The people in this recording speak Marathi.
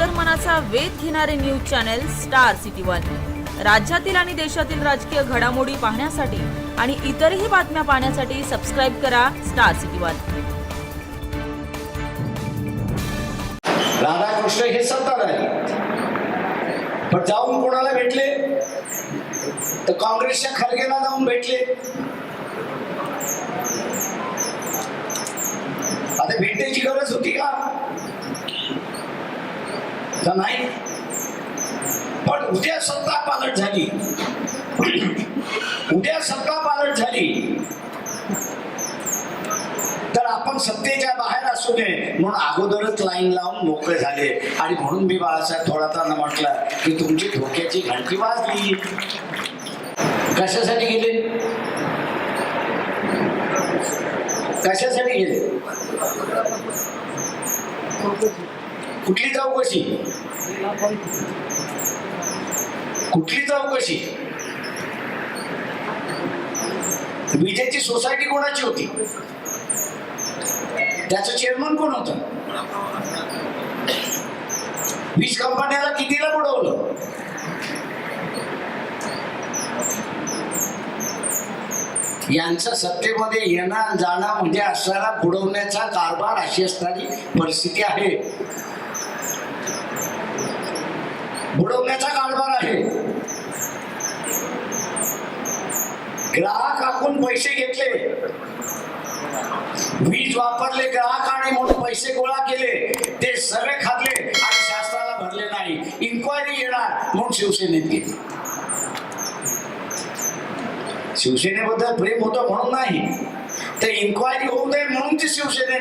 अंतर्मनाचा वेध घेणारे news channel star city one. राज्यातील आणि देशातील राजकीय घडामोडी पाहण्यासाठी आणि इतरही बातम्या पाहण्यासाठी सबस्क्राईब करा स्टार सिटी वन. राधाकृष्ण हे सत्ताधारी पण जाऊन कोणाला भेटले? तर काँग्रेसच्या खरगेला जाऊन भेटले. आता भेटण्याची गरज होती का? का नाही? पण उद्या सत्ता पालट झाली. उद्या सत्ता पालट झाली. तर आपण सत्तेच्या बाहेर असू नये म्हणून अगोदरच लाईन लावून मोकळे झाले. आणि म्हणून मी बाळासाहेब थोरातांना म्हटलं की तुमची धोक्याची घंटी वाजली. कशासाठी गेले? कशासाठी गेले? कुठली चौकशी? कुठली चौकशी? विजेची सोसायटी कोणाची होती? त्याचं चेअरमन कोण होत? वीज कंपन्याला कितीला बुडवलं? यांचं सत्तेमध्ये येणं जाणं म्हणजे असणारा बुडवण्याचा कारभार अशी असणारी परिस्थिती आहे. बुडवण्याचा कारभार आहे. ग्राहक आपण पैसे घेतले. वीज वापरले ग्राहकाने म्हणून पैसे गोळा केले. ते सगळे खाल्ले आणि शास्त्राला भरले नाही. इन्क्वायरी येणार म्हणून शिवसेनेत गेली. शिवसेनेबद्दल प्रेम होतं म्हणून नाही. ते इन्क्वायरी होऊ नये म्हणून ते शिवसेनेत